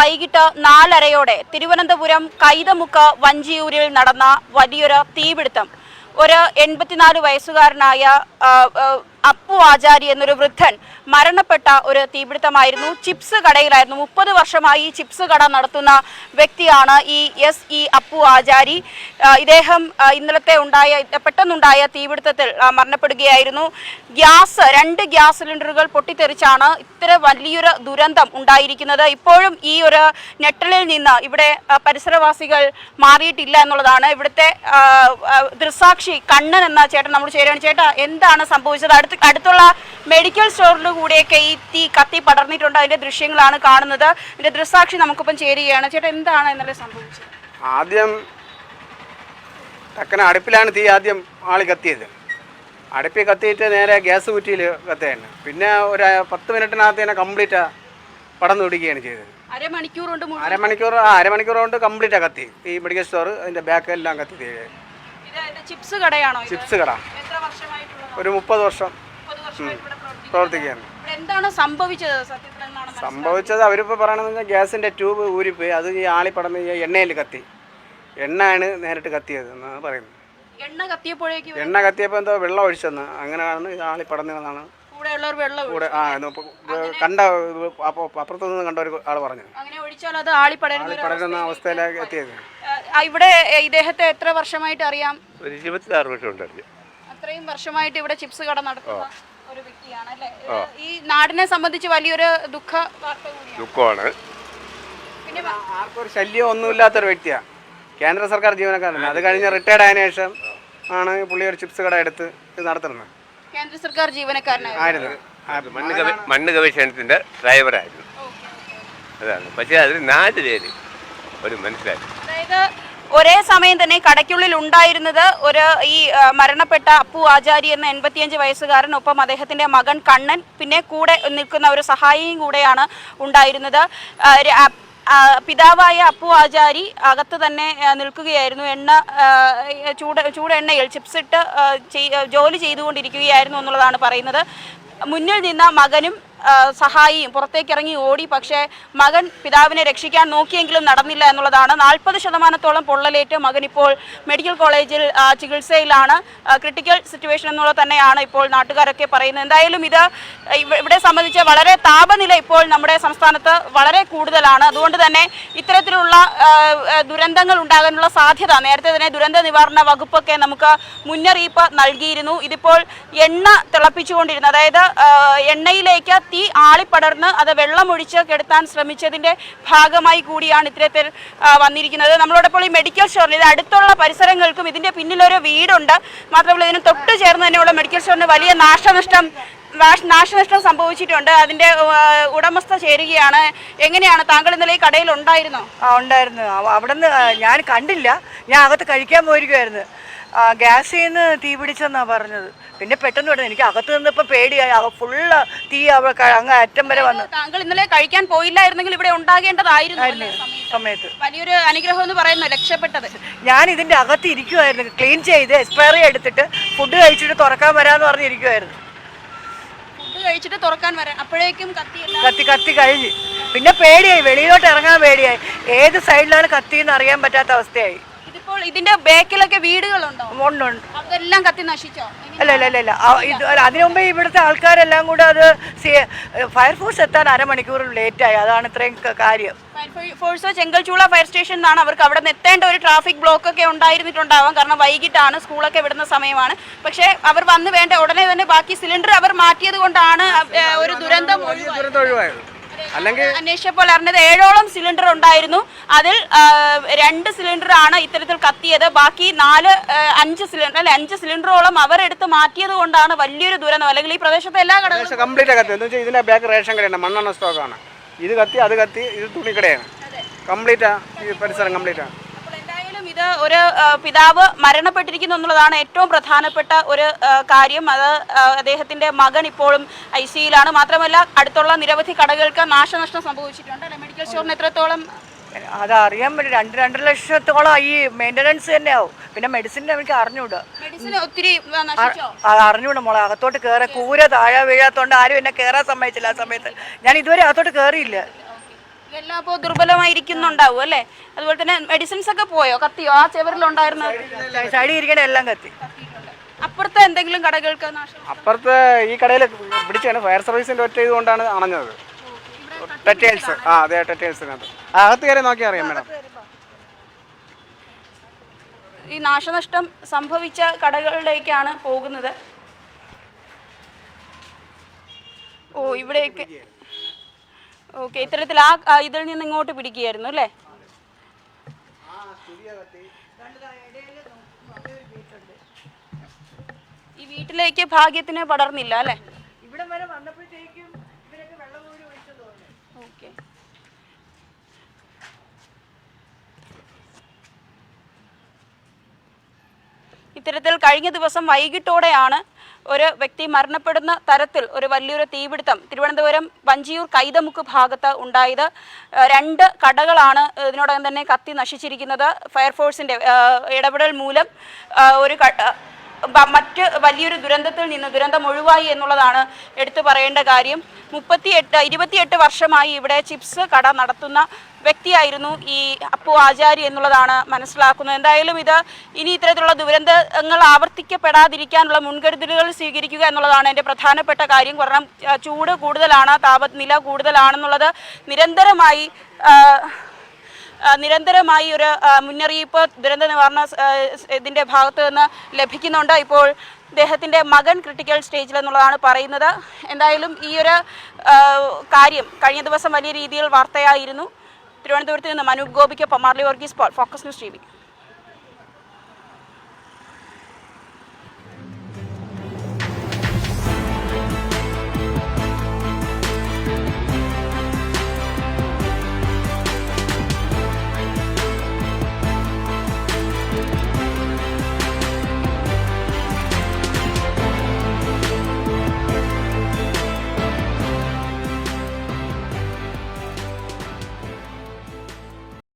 വൈകിട്ട് നാലരയോടെ തിരുവനന്തപുരം കൈതമുക്ക് വഞ്ചിയൂരിൽ നടന്ന വലിയൊരു തീപിടുത്തം. ഒരു എൺപത്തിനാല് വയസ്സുകാരനായ അപ്പു ആചാരി എന്നൊരു വൃദ്ധൻ മരണപ്പെട്ട ഒരു തീപിടുത്തമായിരുന്നു. ചിപ്സ് കടയിലായിരുന്നു. മുപ്പത് വർഷമായി ചിപ്സ് കട നടത്തുന്ന വ്യക്തിയാണ് ഈ എസ് ഇ അപ്പു ആചാരി. ഇദ്ദേഹം ഇന്നലത്തെ ഉണ്ടായ പെട്ടെന്നുണ്ടായ തീപിടുത്തത്തിൽ മരണപ്പെടുകയായിരുന്നു. ഗ്യാസ് രണ്ട് ഗ്യാസ് സിലിണ്ടറുകൾ പൊട്ടിത്തെറിച്ചാണ് ഇത്ര വലിയൊരു ദുരന്തം ഉണ്ടായിരിക്കുന്നത്. ഇപ്പോഴും ഈ ഒരു ഞെട്ടലിൽ നിന്ന് ഇവിടെ പരിസരവാസികൾ മാറിയിട്ടില്ല എന്നുള്ളതാണ്. ഇവിടുത്തെ ദൃസാക്ഷി കണ്ണൻ എന്ന ചേട്ടൻ നമ്മൾ ചേരുകയാണ് ചേട്ടാ എന്താണ് സംഭവിച്ചത്? അടുത്ത് അടുത്തുള്ള മെഡിക്കൽ സ്റ്റോറിൽ കൂടിയൊക്കെ ഈ തീ കത്തി പടർന്നിട്ടുണ്ട്. അതിന്റെ ദൃശ്യങ്ങളാണ് കാണുന്നത്. ഇതിന്റെ ദൃസാക്ഷി നമുക്കിപ്പം ചേരുകയാണ്. ചേട്ടാ എന്താണ് ഇന്നലെ സംഭവിച്ചത്? ആദ്യം ടക്കന അടുപ്പിലാണ് തീ ആദ്യം ആളി കത്തിയത്. അടുപ്പിൽ കത്തിയിട്ട് നേരെ ഗ്യാസ് കുറ്റിയിൽ കത്തുകയാണ് പിന്നെ ഒരു പത്ത് മിനിറ്റിനകത്ത് തന്നെ കംപ്ലീറ്റ് പടന്നു പിടിക്കുകയാണ് ചെയ്തത്. അരമണിക്കൂർ കൊണ്ട് അരമണിക്കൂർ ആ അരമണിക്കൂർ കൊണ്ട് കംപ്ലീറ്റ് കത്തി. ഈ മെഡിക്കൽ സ്റ്റോർ അതിന്റെ ബാക്ക് എല്ലാം കത്തി തീരുകയാണ് ചിപ്സ് കടയാണോ ചിപ്സ് കട. ഒരു മുപ്പത് വർഷം. പ്രവർത്തിക്കുകയാണ്. എന്താണ് സംഭവിച്ചത് സംഭവിച്ചത് അവരിപ്പോൾ പറയണമെന്ന് വെച്ചാൽ ഗ്യാസിന്റെ ട്യൂബ് ഊരിപ്പോയി. അത് ഈ ആളി പടന്ന് എണ്ണയിൽ കത്തി. എണ്ണയാണ് നേരിട്ട് കത്തിയത് എന്നാണ് പറയുന്നത്. എണ്ണ കത്തിയപ്പോഴേക്കും എണ്ണ കത്തിയപ്പോൾ എന്തോ വെള്ളം ഒഴിച്ചെന്ന്. അങ്ങനെയാണ് ഇത് ആളി പടന്നതെന്നാണ് കൂടെ ആ കണ്ട അപ്പുറത്തുനിന്ന് അപ്പുറത്തു കണ്ട ഒരു ആൾ പറഞ്ഞു. അങ്ങനെ ഒഴിച്ചാൽ അത് ആളിപ്പടരുന്ന പടരുന്ന അവസ്ഥയിലേക്ക് എത്തിയത്. ഇവിടെ ഇദ്ദേഹത്തെ എത്ര വർഷമായിട്ട് അറിയാം? ഒരു ഇരുപത്തിയാറ് വർഷം ഉണ്ടായിരുന്നു അത്രയും വർഷമായിട്ട് ഇവിടെ ചിപ്സ് കട നടത്തുന്ന ഒരു വ്യക്തിയാണ് അല്ലേ? ഈ നാടിനെ സംബന്ധിച്ച് വലിയൊരു ദുഃഖ വാർത്ത കൂടിയാണ്. ദുഃഖമാണ്. പിന്നെ വ- ആർക്കും ഒരു ശല്യം ഒന്നുമില്ലാത്തൊരു വ്യക്തിയാണ് കേന്ദ്ര സർക്കാർ ജീവനക്കാരനാണ് അത് കഴിഞ്ഞ് റിട്ടയർഡ് ആയതിനു ശേഷം ആണ് പുള്ളി ഒരു ചിപ്സ് കട എടുത്ത് ഇത് നടത്തുന്നത്. കേന്ദ്ര സർക്കാർ ജീവനക്കാരനായിരുന്നു. ആയിരുന്നു. ആ, മണ്ണ് ഗവ മണ്ണ് ഗവേഷണത്തിന്റെ ഡ്രൈവറായിരുന്നു അതാണ്. പക്ഷേ അതിൽ നാല് പേര് ഒരു മനസ്സിലായി അതായത് ഒരേ സമയം തന്നെ കടയ്ക്കുള്ളിൽ ഉണ്ടായിരുന്നത് ഒരു ഈ മരണപ്പെട്ട അപ്പു ആചാരി എന്ന എൺപത്തിയഞ്ച് വയസ്സുകാരൻ ഒപ്പം അദ്ദേഹത്തിന്റെ മകൻ കണ്ണൻ പിന്നെ കൂടെ നിൽക്കുന്ന ഒരു സഹായിയും കൂടെയാണ് ഉണ്ടായിരുന്നത്. പിതാവായ അപ്പു ആചാരി അകത്ത് തന്നെ നിൽക്കുകയായിരുന്നു. എണ്ണ ചൂട് ചൂടെണ്ണയിൽ ചിപ്സ് ഇട്ട് ആ, ജോലി ചെയ്തുകൊണ്ടിരിക്കുകയായിരുന്നു എന്നുള്ളതാണ് പറയുന്നത്. മുന്നിൽ നിന്ന മകനും സഹായിയും പുറത്തേക്കിറങ്ങി ഓടി പക്ഷേ മകൻ പിതാവിനെ രക്ഷിക്കാൻ നോക്കിയെങ്കിലും നടന്നില്ല എന്നുള്ളതാണ്. നാൽപ്പത് ശതമാനത്തോളം പൊള്ളലേറ്റ് മകൻ ഇപ്പോൾ മെഡിക്കൽ കോളേജിൽ ചികിത്സയിലാണ്. ക്രിട്ടിക്കൽ സിറ്റുവേഷൻ എന്നുള്ളത് തന്നെയാണ് ഇപ്പോൾ നാട്ടുകാരൊക്കെ പറയുന്നത്. എന്തായാലും ഇത് ഇവിടെ സംബന്ധിച്ച് വളരെ താപനില ഇപ്പോൾ നമ്മുടെ സംസ്ഥാനത്ത് വളരെ കൂടുതലാണ്. അതുകൊണ്ട് തന്നെ ഇത്തരത്തിലുള്ള ദുരന്തങ്ങൾ ഉണ്ടാകാനുള്ള സാധ്യത നേരത്തെ തന്നെ ദുരന്ത നിവാരണ വകുപ്പൊക്കെ നമുക്ക് മുന്നറിയിപ്പ് നൽകിയിരുന്നു. ഇതിപ്പോൾ എണ്ണ തിളപ്പിച്ചുകൊണ്ടിരുന്നു. അതായത് എണ്ണയിലേക്ക് തീ ആളിപ്പടർന്ന് അത് വെള്ളമൊഴിച്ച് കെടുത്താൻ ശ്രമിച്ചതിന്റെ ഭാഗമായി കൂടിയാണ് ഇത്തരത്തിൽ വന്നിരിക്കുന്നത്. നമ്മളോടൊപ്പം ഈ മെഡിക്കൽ സ്റ്റോറിൽ ഇത് അടുത്തുള്ള പരിസരങ്ങൾക്കും ഇതിന്റെ പിന്നിലൊരു വീടുണ്ട്. മാത്രമല്ല ഇതിന് തൊട്ട് ചേർന്ന് തന്നെയുള്ള മെഡിക്കൽ സ്റ്റോറിന് വലിയ നാശനഷ്ടം നാശനഷ്ടം സംഭവിച്ചിട്ടുണ്ട്. അതിന്റെ ഉടമസ്ഥ ചേരുകയാണ്. എങ്ങനെയാണ് താങ്കൾ ഇന്നലെ ഈ കടയിൽ ഉണ്ടായിരുന്നോ? ആ ഉണ്ടായിരുന്നു. അവിടെ നിന്ന് ഞാൻ കണ്ടില്ല. ഞാൻ അകത്ത് കഴിക്കാൻ പോയിരിക്കുമായിരുന്നു ഗ്യാസിൽ നിന്ന് തീ പിടിച്ചെന്നാ പറഞ്ഞത്. പിന്നെ പെട്ടെന്ന് പറഞ്ഞു എനിക്ക് അകത്ത് നിന്നപ്പോൾ പേടിയായി. അവ ഫുള്ള് തീ അവ ക- അങ്ങ് അറ്റം വരെ വന്നു. താങ്കൾ ഇന്നലെ കഴിക്കാൻ പോയില്ലായിരുന്നെങ്കിൽ ഇവിടെ ഉണ്ടാകേണ്ടതായിരുന്നു സമയത്ത്? വലിയൊരു അനുഗ്രഹം എന്ന് പറയുന്നു രക്ഷപ്പെട്ടത്. ഞാൻ ഇതിന്റെ അകത്ത് ഇരിക്കുമായിരുന്നു ക്ലീൻ ചെയ്ത് എക്സ്പയറി എടുത്തിട്ട് ഫുഡ് കഴിച്ചിട്ട് തുറക്കാൻ വരാമെന്ന് പറഞ്ഞിരിക്കുമായിരുന്നു ഫുഡ് കഴിച്ചിട്ട് തുറക്കാൻ വരാം അപ്പോഴേക്കും കത്തിയല്ല കത്തി കത്തി കഴിഞ്ഞ്. പിന്നെ പേടിയായി. വെളിയിലോട്ട് ഇറങ്ങാൻ പേടിയായി. ഏത് സൈഡിലാണ് കത്തിയെന്ന് അറിയാൻ പറ്റാത്ത അവസ്ഥയായി. ഇതിന്റെ ബേക്കിലൊക്കെ വീടുകളുണ്ടോ? ഉണ്ട് ഉണ്ട്. അതെല്ലാം കത്തി നശിച്ചോ? അല്ല അല്ല അല്ല ഇത് അതിനു മുമ്പേ ഇവിടുത്തെ ആൾക്കാരെല്ലാം കൂടെ അത് ഫയർഫോഴ്സ് എത്താൻ അരമണിക്കൂർ ലേറ്റായി. അതാണ് ഇത്രയും കാര്യം. Fire force Chenkalchoola fire station എന്നാണ് അവർക്ക് അവിടെ നിന്ന് എത്തേണ്ട ഒരു ട്രാഫിക് ബ്ലോക്ക് ഒക്കെ ഉണ്ടായിരുന്നിട്ടുണ്ടാവാം. കാരണം വൈകിട്ടാണ് സ്കൂളൊക്കെ വിടുന്ന സമയമാണ്. പക്ഷേ അവർ വന്നു വേണ്ട ഉടനെ തന്നെ ബാക്കി സിലിണ്ടർ അവർ മാറ്റിയത് കൊണ്ടാണ് ഒരു ദുരന്തം ഒഴിവായത്. അല്ലെങ്കിൽ അന്വേഷിച്ചപ്പോൾ അറിഞ്ഞത് ഏഴോളം സിലിണ്ടർ ഉണ്ടായിരുന്നു. അതിൽ രണ്ട് സിലിണ്ടർ ആണ് ഇത്തരത്തിൽ കത്തിയത്. ബാക്കി നാല് അഞ്ച് സിലിണ്ടർ അല്ലെ അഞ്ച് സിലിണ്ടറോളം അവരെടുത്ത് മാറ്റിയത് കൊണ്ടാണ് വലിയൊരു ദുരന്തം. അല്ലെങ്കിൽ ഈ പ്രദേശത്തെ എല്ലാ കടകളും കംപ്ലീറ്റ് കത്തി. എന്ന് വെച്ചാൽ ഇതിന്റെ ബാക്ക് റേഷൻ കടയാണ് മണ്ണെണ്ണ സ്റ്റോക്കാണ് ഇത് കത്തി അത് കത്തി ഇത് തുണിക്കടയാണ്. കംപ്ലീറ്റാ ഈ പരിസരം കംപ്ലീറ്റാണ് അപ്പോൾ എന്തായാലും ഇത് ഒരു പിതാവ് മരണപ്പെട്ടിരിക്കുന്നു എന്നുള്ളതാണ് ഏറ്റവും പ്രധാനപ്പെട്ട ഒരു കാര്യം. അത് അദ്ദേഹത്തിന്റെ മകൻ ഇപ്പോഴും ഐ സിയിലാണ് മാത്രമല്ല അടുത്തുള്ള നിരവധി കടകൾക്ക് നാശനഷ്ടം സംഭവിച്ചിട്ടുണ്ട് അല്ലെ? മെഡിക്കൽ സ്റ്റോറിന് എത്രത്തോളം? അതറിയാൻ പറ്റും രണ്ട് രണ്ടര ലക്ഷത്തോളം ഈ മെയിന്റനൻസ് തന്നെ ആവും പിന്നെ മെഡിസിൻ എനിക്ക് അറിഞ്ഞൂടാ. ഒത്തിരി അത് അറിഞ്ഞൂടാ മോളെ. അകത്തോട്ട് കയറാൻ കൂര താഴെ വീഴാത്തോണ്ട് ആരും എന്നെ കയറാൻ സമ്മതിച്ചില്ല ആ സമയത്ത്. ഞാൻ ഇതുവരെ അകത്തോട്ട് കയറിയില്ല ഇതെല്ലാം അപ്പോൾ ദുർബലമായിരിക്കുന്നുണ്ടാവും അല്ലേ? അതുപോലെ തന്നെ മെഡിസിൻസ് ഒക്കെ പോയോ? കത്തിയോ? ആ ചെവറിലുണ്ടായിരുന്ന സൈഡിൽ ഇരിക്കണ എല്ലാം കത്തി. അപ്പുറത്തെ എന്തെങ്കിലും കടകൾക്ക് അപ്പുറത്തെ ഈ കടയിൽ പിടിച്ചാണ് ഫയർ സർവീസിന്റെ ഒറ്റ ഇതുകൊണ്ടാണ് അണഞ്ഞത്. ടെറ്റേൽസ് ആ അതെ ടെറ്റേൽസിനകത്ത് അകത്ത് കയറി നോക്കിയാൽ അറിയാം മേഡം ഈ നാശനഷ്ടം സംഭവിച്ച കടകളിലേക്കാണ് പോകുന്നത്. ഓ ഇവിടെയൊക്കെ ഓക്കെ ഇത്തരത്തിൽ ആ ഇതിൽ നിന്ന് ഇങ്ങോട്ട് പിടിക്കുകയായിരുന്നു അല്ലേ? ഈ വീട്ടിലേക്ക് ഭാഗ്യത്തിന് പടർന്നില്ല അല്ലേ? ഇവിടെ വരെ വന്നപ്പോഴത്തേക്കും ഇവരൊക്കെ വെള്ളം കൂടി ഒഴിച്ചത് ഓക്കെ. ഇത്തരത്തിൽ കഴിഞ്ഞ ദിവസം വൈകിട്ടോടെയാണ് ഒരു വ്യക്തി മരണപ്പെടുന്ന തരത്തിൽ ഒരു വലിയൊരു തീപിടുത്തം. തിരുവനന്തപുരം വഞ്ചിയൂർ കൈതമുക്ക് ഭാഗത്ത് ഉണ്ടായത് രണ്ട് കടകളാണ് ഇതിനോടകം തന്നെ കത്തി നശിച്ചിരിക്കുന്നത്. ഫയർഫോഴ്സിന്റെ ഇടപെടൽ മൂലം ഒരു മറ്റ് വലിയൊരു ദുരന്തത്തിൽ നിന്ന് ദുരന്തം ഒഴിവായി എന്നുള്ളതാണ് എടുത്തു പറയേണ്ട കാര്യം. മുപ്പത്തിയെട്ട് ഇരുപത്തിയെട്ട് വർഷമായി ഇവിടെ ചിപ്സ് കട നടത്തുന്ന വ്യക്തിയായിരുന്നു ഈ അപ്പു ആചാരി എന്നുള്ളതാണ് മനസ്സിലാക്കുന്നത്. എന്തായാലും ഇത് ഇനി ഇത്തരത്തിലുള്ള ദുരന്തങ്ങൾ ആവർത്തിക്കപ്പെടാതിരിക്കാനുള്ള മുൻകരുതലുകൾ സ്വീകരിക്കുക എന്നുള്ളതാണ് എന്റെ പ്രധാനപ്പെട്ട കാര്യം. കാരണം ചൂട് കൂടുതലാണ് താപനില കൂടുതലാണെന്നുള്ളത് നിരന്തരമായി നിരന്തരമായി ഒരു മുന്നറിയിപ്പ് ദുരന്ത നിവാരണ ഇതിന്റെ ഭാഗത്തു നിന്ന് ലഭിക്കുന്നുണ്ട്. ഇപ്പോൾ അദ്ദേഹത്തിന്റെ മകൻ ക്രിട്ടിക്കൽ സ്റ്റേജിൽ എന്നുള്ളതാണ് പറയുന്നത്. എന്തായാലും ഈ ഒരു കാര്യം കഴിഞ്ഞ ദിവസം വലിയ രീതിയിൽ വാർത്തയായിരുന്നു. തിരുവനന്തപുരത്ത് നിന്ന് Manu ഗോപിക്കൊപ്പം Marli Varghese Paul focus news T